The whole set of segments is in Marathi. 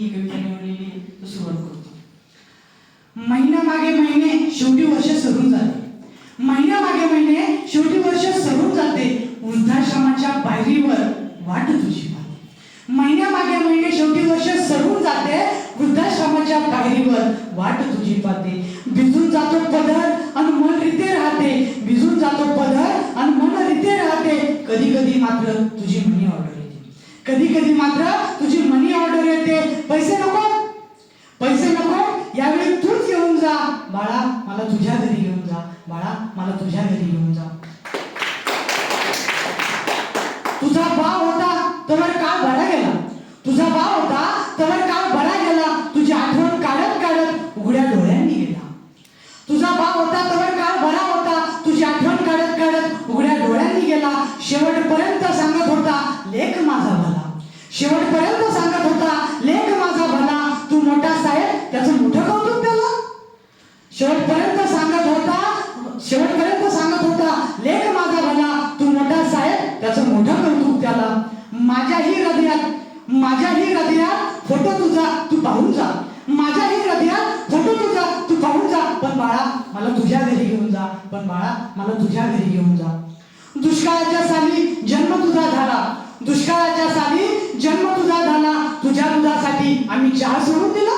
मी ही निवडलेली तो सुरुवात करतो. महिना मागे महिने शेवटी वर्ष सरून जाते. महिना मागे महिने शेवटी वर्ष सरून जाते वृद्धाश्रमाच्या पायरीवर वाट तुझी महिन्या मागे महिने शेवटी वर्ष सरून जाते वृद्धाश्रमाच्या पायरीवर वाट तुझी पाहते. भिजून जातो पदर आणि मन रिते राहते. भिजून जातो पदर आणि मन रिते राहते. कधी कधी मात्र तुझी म्हणी ऑर्डर कधी कधी मात्र तुझी मनी ऑर्डर येते. पैसे नको. पैसे नको. यावेळी तूच येऊन जा. बाळा मला तुझ्या घरी घेऊन जा. बाळा मला तुझ्या घरी घेऊन जा. तुझा भाव होता तर का बरा गेला. तुझा भाव होता तर का बरा गेला. तुझी आठवण काढत काढत उघड्या डोळ्यांनी गेला. तुझा भाव होता तर का बरा होता. तुझी आठवण काढत काढत उघड्या डोळ्यांनी गेला. शेवटपर्यंत सांगत होता लेख माझा भला. शेवटपर्यंत सांगत होता लेख माझा भला तू मोठा साहेब त्याचं मोठं कौतुक त्याला शेवटपर्यंत सांगत होता शेवटपर्यंत सांगत होता लेख माझा भला तू मोठा साहेब त्याचं मोठं कौतुक त्याला माझ्याही हृदयात माझ्याही हृदयात फोटो तुझा तू पाहून जा. माझ्याही हृदयात फोटो तुझा तू पाहून जा. पण बाळा मला तुझ्या घरी घेऊन जा. पण बाळा मला तुझ्या घरी घेऊन जा. दुष्काळाच्या साली जन्म तुझा झाला. दुष्काळाच्या साली जन्म तुझा झाला तुझ्या दुधासाठी आम्ही चहा सोडून दिला.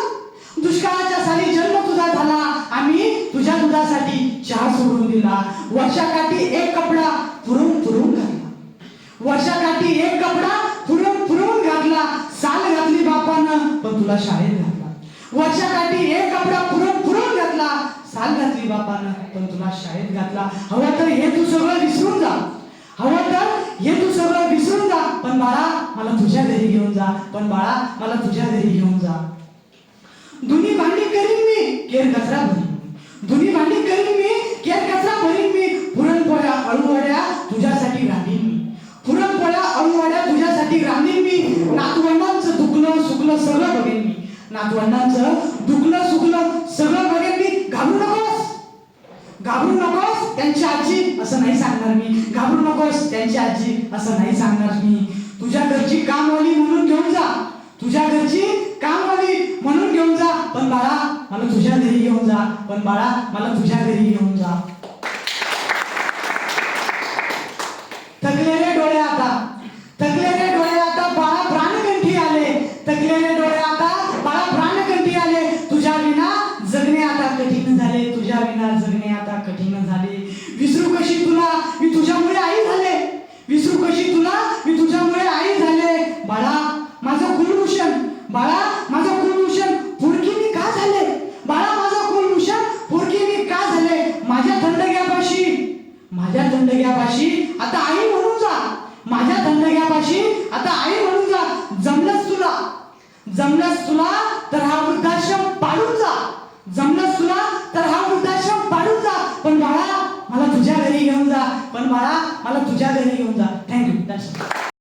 दुष्काळाच्या साली जन्म तुझा झाला आम्ही तुझ्या दुधासाठी चहा सोडून दिला. वर्षाकाठी एक कपडा फुरून फुरून घातला. वर्षाकाठी एक कपडा फुरून फुरून घातला. साल घातली बापानं पण तुला शाळेत घातला. वर्षाकाठी एक कपडा पुरवून फुरून घातला. साल घातली बापानं पण तुला शाळेत घातला. हवं तर हे तू सगळं विसरून जा. हवं तर हे तू सगळं विसरून जा. मला तुझ्या घरी घेऊन जा. पण बाळा मला तुझ्या घरी घेऊन जा. धुनी भांडी करीन मी केर कचरा भरीन धुनी भांडी करीन मी केर कचरा भरीन मी. पुरणपोळ्या अळूवड्या तुझ्यासाठी राहीन मी. पुरणपोळ्या अळूवड्या तुझ्यासाठी राहीन मी. नातवंडांचं दुखलं सुकलं सगळं बघेन मी. नातवंडांचं दुखलं सुकलं सगळं बघेन मी. घाबरू नकोस. घाबरू नकोस त्यांची आजी असं नाही सांगणार मी. घाबरू नकोस त्यांची आजी असं नाही सांगणार मी. तुझ्या घरची कामवाली म्हणून घेऊन जा. तुझ्या घरची कामवाली म्हणून घेऊन जा. पण बाळा मला तुझ्या घरी घेऊन जा. पण बाळा मला तुझ्या घरी घेऊन जा. थकलेले डोळे आता थकलेले डोळे आता बाळा प्राणकंठी आले. थकलेले डोळे आता बाळा प्राणकंठी आले. तुझ्या विना जगणे आता कठीण झाले. तुझ्या विना जगणे आता कठीण झाले. विसरू कशी तुला? मी तुझ्या माझ्या धंदग्यापाशी आता आई म्हणून जा. माझ्या धंदग्यापाशी आता आई म्हणून जा. जमलंच तुला. जमलंच तुला तर हा वृद्धाश्रम पाडून जा. जमलंच तुला तर हा वृद्धाश्रम पाडून जा. पण बाळा मला तुझ्या घरी घेऊन जा. पण बाळा मला तुझ्या घरी घेऊन जा. थँक्यू